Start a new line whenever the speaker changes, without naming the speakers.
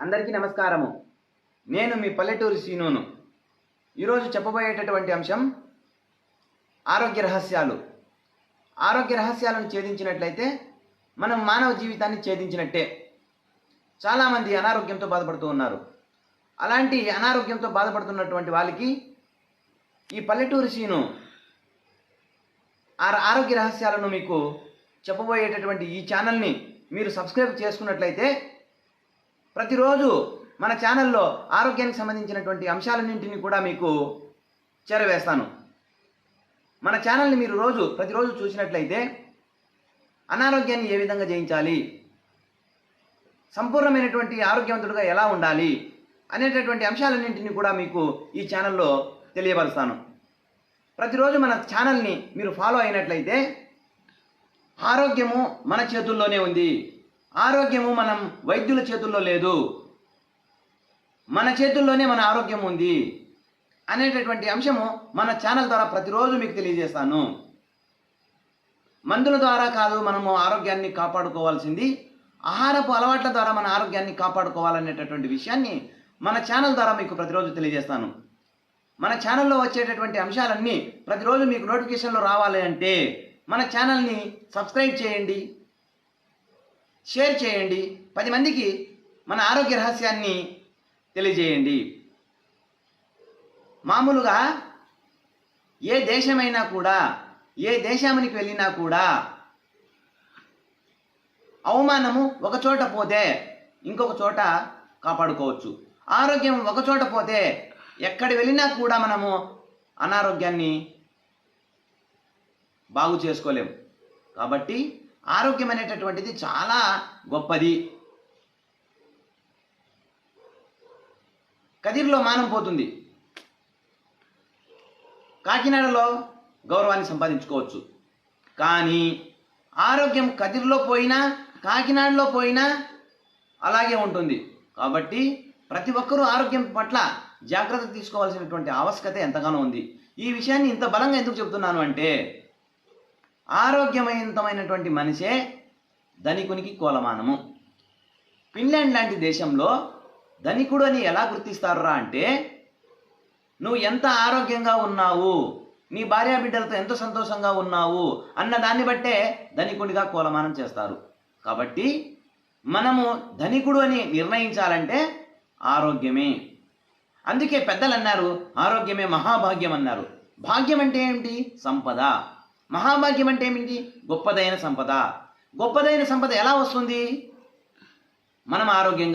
అందరికీ నమస్కారము. నేను మీ పల్లెటూరు సీనును ఈరోజు చెప్పబోయేటటువంటి అంశం ఆరోగ్య రహస్యాలు. ఆరోగ్య రహస్యాలను ఛేదించినట్లయితే మనం మానవ జీవితాన్ని ఛేదించినట్టే. చాలామంది అనారోగ్యంతో బాధపడుతూ ఉన్నారు. అలాంటి అనారోగ్యంతో బాధపడుతున్నటువంటి వాళ్ళకి ఈ పల్లెటూరు సీను ఆ ఆరోగ్య రహస్యాలను మీకు చెప్పబోయేటటువంటి ఈ ఛానల్ని మీరు సబ్స్క్రైబ్ చేసుకున్నట్లయితే ప్రతిరోజు మన ఛానల్లో ఆరోగ్యానికి సంబంధించినటువంటి అంశాలన్నింటినీ కూడా మీకు చేరవేస్తాను. మన ఛానల్ని మీరు రోజు ప్రతిరోజు చూసినట్లయితే అనారోగ్యాన్ని ఏ విధంగా జయించాలి సంపూర్ణమైనటువంటి ఆరోగ్యవంతుడుగా ఎలా ఉండాలి అనేటటువంటి అంశాలన్నింటినీ కూడా మీకు ఈ ఛానల్లో తెలియపరుస్తాను. ప్రతిరోజు మన ఛానల్ని మీరు ఫాలో అయినట్లయితే ఆరోగ్యము మన చేతుల్లోనే ఉంది. ఆరోగ్యము మనం వైద్యుల చేతుల్లో లేదు. మన చేతుల్లోనే మన ఆరోగ్యం ఉంది అనేటటువంటి అంశము మన ఛానల్ ద్వారా ప్రతిరోజు మీకు తెలియజేస్తాను. మందుల ద్వారా కాదు మనము ఆరోగ్యాన్ని కాపాడుకోవాల్సింది. ఆహారపు అలవాట్ల ద్వారా మన ఆరోగ్యాన్ని కాపాడుకోవాలనేటటువంటి విషయాన్ని మన ఛానల్ ద్వారా మీకు ప్రతిరోజు తెలియజేస్తాను. మన ఛానల్లో వచ్చేటటువంటి అంశాలన్నీ ప్రతిరోజు మీకు నోటిఫికేషన్లో రావాలి అంటే మన ఛానల్ని సబ్స్క్రైబ్ చేయండి. షేర్ చేయండి. పది మందికి మన ఆరోగ్య రహస్యాన్ని తెలియజేయండి. మామూలుగా ఏ దేశమైనా కూడా ఏ దేశానికి వెళ్ళినా కూడా అవమానము ఒక చోట పోతే ఇంకొక చోట కాపాడుకోవచ్చు. ఆరోగ్యం ఒక చోట పోతే ఎక్కడ వెళ్ళినా కూడా మనము అనారోగ్యాన్ని బాగు చేసుకోలేము కాబట్టి ఆరోగ్యం అనేటటువంటిది చాలా గొప్పది. కదిర్లో మానం పోతుంది. కాకినాడలో గౌరవాన్ని సంపాదించుకోవచ్చు. కానీ ఆరోగ్యం కదిర్లో పోయినా కాకినాడలో పోయినా అలాగే ఉంటుంది. కాబట్టి ప్రతి ఒక్కరూ ఆరోగ్యం పట్ల జాగ్రత్త తీసుకోవాల్సినటువంటి ఆవశ్యకత ఎంతగానో ఉంది. ఈ విషయాన్ని ఇంత బలంగా ఎందుకు చెబుతున్నాను అంటే ఆరోగ్యమయంతమైనటువంటి మనిషే ధనికునికి కోలమానము. ఫిన్లాండ్ లాంటి దేశంలో ధనికుడు అని ఎలా గుర్తిస్తారురా అంటే నువ్వు ఎంత ఆరోగ్యంగా ఉన్నావు నీ భార్యా బిడ్డలతో ఎంత సంతోషంగా ఉన్నావు అన్న దాన్ని బట్టే ధనికుడిగా కోలమానం చేస్తారు. కాబట్టి మనము ధనికుడు అని నిర్ణయించాలంటే ఆరోగ్యమే. అందుకే పెద్దలు అన్నారు ఆరోగ్యమే మహాభాగ్యం అన్నారు భాగ్యం అంటే ఏమిటి? సంపద. మహాభాగ్యం అంటే ఏమిటి? గొప్పదైన సంపద. గొప్పదైన సంపద ఎలా వస్తుంది? మనం ఆరోగ్యంగా